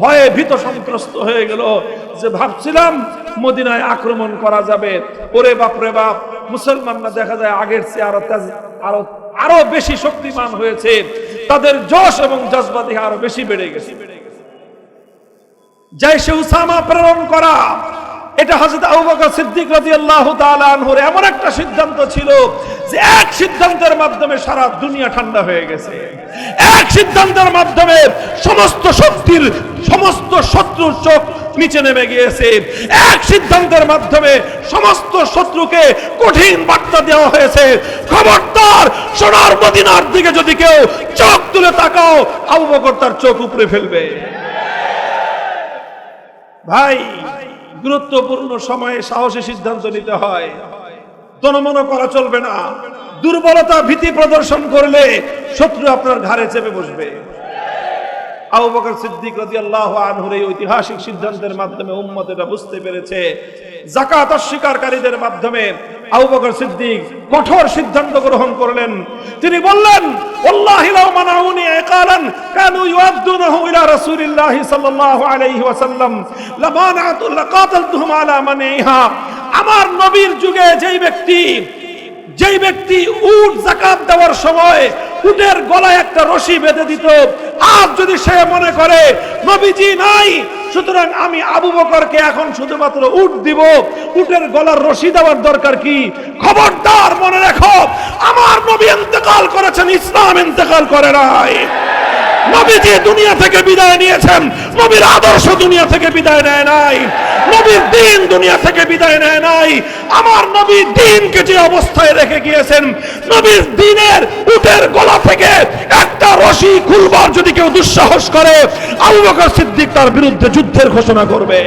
ভয়ে ভীত সন্ত্রস্ত হয়ে গেল। যে ভাবছিলাম, মদিনায় আক্রমণ করা যাবে। ওরে বাপ রে বাপ, মুসলমানরা দেখা যায় আগের চেয়ে আরও আরও আরও বেশি শক্তিমান হয়েছে। তাদের যশ এবং জজবাদি আরও বেশি বেড়ে গেছে। জয় সে উসামা প্রেরণ করা। এটা হযরত আবু বকর সিদ্দিক রাদিয়াল্লাহু তাআলা আনহুর এমন একটা সিদ্ধান্ত ছিল যে এক সিদ্ধান্তের মাধ্যমে সারা দুনিয়া ঠান্ডা হয়ে গেছে। এক সিদ্ধান্তের মাধ্যমে সমস্ত শক্তির, সমস্ত শত্রুর চোখ নিচে নেমে গিয়েছে। এক সিদ্ধান্তের মাধ্যমে সমস্ত শত্রুকে কঠিন বার্তা দেওয়া হয়েছে। খবরদার সোনার মদিনার দিকে যদি কেউ চোখ তুলে তাকাও, আবু বকর তার চোখ উপরে ফেলবে। ভাই গুরুত্বপূর্ণ সময়ে সাহসী সিদ্ধান্ত নিতে হয়। করা চলবে না। দুর্বলতা ভীতি প্রদর্শন করলে শত্রু আপনার ঘাড়ে চেপে বসবে। আবু সিদ্দিক রাদিয়াল্লাহু আনহুর এই ঐতিহাসিক সিদ্ধান্তের মাধ্যমে উম্মত এটা বুঝতে পেরেছে। যাকাত অস্বীকারীদের মাধ্যমে আবু সিদ্দিক কঠোর সিদ্ধান্ত গ্রহণ করলেন। তিনি বললেন ওয়াল্লাহি লাউ মানাউনি ইকালান কানু ইউআদ্দুনাহু ইলা রাসূলিল্লাহি সাল্লাল্লাহু আলাইহি ওয়াসাল্লাম, লামানাতু লাকাতালতুহুম আলা মানিহা। আমার নবীর যুগে যেই ব্যক্তি যেই ব্যক্তি উট জাকাত দেওয়ার সময় উটের গলায় একটা রশি বেঁধে দিত আজ যদি সে মনে করে, নবীজি নাই, সুতরাং আমি আবু বকরকে এখন শুধুমাত্র উট দিব। উটের গলার রশি দেওয়ার দরকার কি? খবরদার মনে রেখো, আমার নবী ইন্তেকাল করেছেন, ইসলাম ইন্তেকাল করে নাই। নবীজি দুনিয়া থেকে বিদায় নিয়েছেন, নবীর আদর্শ দুনিয়া থেকে বিদায় নেয় নাই। নবীর দিন দুনিয়া থেকে বিদায় নেয় নাই। আমার নবী দিনকে যে অবস্থায় রেখে গিয়েছেন, নবীর দিনের উটের গলা থেকে একটা রশি খুলবার যদি কেউ দুঃসাহস করে আবু বকর সিদ্দিক তার বিরুদ্ধে যুদ্ধের ঘোষণা করবে।